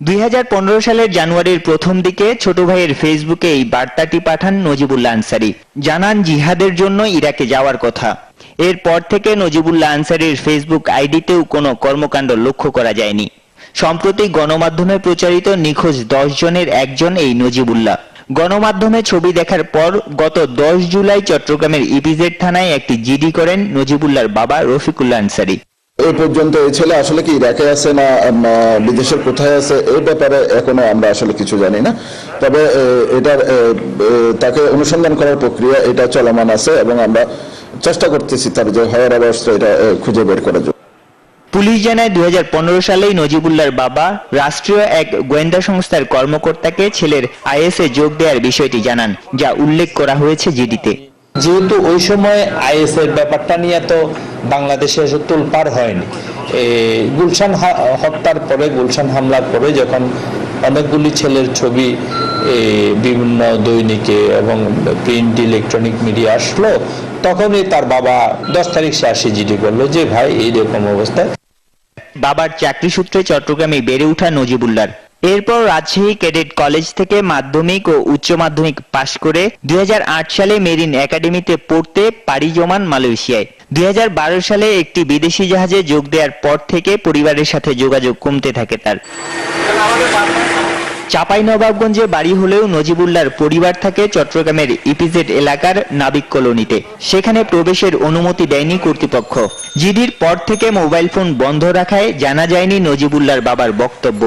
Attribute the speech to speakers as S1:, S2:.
S1: দুই হাজার পনেরো সালের জানুয়ারির প্রথম দিকে ছোট ভাইয়ের ফেসবুকে এই বার্তাটি পাঠান নজিবুল্লাহ আনসারি। জানান, জিহাদের জন্য ইরাকে যাওয়ার কথা। এরপর থেকে নজিবুল্লাহ আনসারির ফেসবুক আইডিতেও কোনো কর্মকাণ্ড লক্ষ্য করা যায়নি। সম্প্রতি গণমাধ্যমে প্রচারিত নিখোঁজ দশ জনের একজন এই নজিবুল্লাহ। গণমাধ্যমে ছবি দেখার পর গত দশ জুলাই চট্টগ্রামের ইপিজেড থানায় একটি জিডি করেন নজিবুল্লাহর বাবা রফিকুল্লাহ আনসারি।
S2: এই পর্যন্ত এই ছেলে আসলে কি ইরাকে আছে না বিদেশের কোথায় আছে এই ব্যাপারে এখনও আমরা আসলে কিছু জানি না। তবে এটার এ, এ, তাকে অনুসন্ধান করার প্রক্রিয়া এটা চলমান আছে এবং আমরা চেষ্টা করতেছি তার যে হওয়ার অবস্থা এটা খুঁজে বের করার জন্য।
S1: পুলিশ জানায় দুই হাজার পনেরো সালেই নজিবুল্লাহর বাবা রাষ্ট্রীয় এক গোয়েন্দা সংস্থার কর্মকর্তাকে ছেলের আইএসএ যোগ দেওয়ার বিষয়টি জানান যা উল্লেখ করা হয়েছে জিডিতে।
S3: যেহেতু ওই সময় আইএস এর ব্যাপারটা নিয়ে তো বাংলাদেশে এসে তোলপার হয়নি। গুলশান হত্যার পরে, গুলশান হামলার পরে যখন অনেকগুলি ছেলের ছবি বিভিন্ন দৈনিকে এবং প্রিন্ট, ইলেকট্রনিক মিডিয়া আসলো, তখনই তার বাবা দশ তারিখ সে আসি জিডি করল যে, ভাই, এইরকম অবস্থায়
S1: বাবার চাকরি সূত্রে চট্টগ্রামে বেড়ে ওঠা নজিবুল্লার। এরপর রাজশাহী ক্যাডেট কলেজ থেকে মাধ্যমিক ও উচ্চ মাধ্যমিক পাশ করে দুই হাজার আট সালে মেরিন একাডেমিতে পড়তে পাড়ি জমান মালয়েশিয়ায়। দুই হাজার বারো সালে একটি বিদেশি জাহাজে যোগ দেওয়ার পর থেকে পরিবারের সাথে যোগাযোগ কমতে থাকে তার। চাঁপাইনবাবগঞ্জে বাড়ি হলেও নজিবুল্লাহর পরিবার থাকে চট্টগ্রামের ইপিজেড এলাকার নাবিক কলোনিতে। সেখানে প্রবেশের অনুমতি দেয়নি কর্তৃপক্ষ। জিডির পর থেকে মোবাইল ফোন বন্ধ রাখায় জানা যায়নি নজিবুল্লাহর বাবার বক্তব্য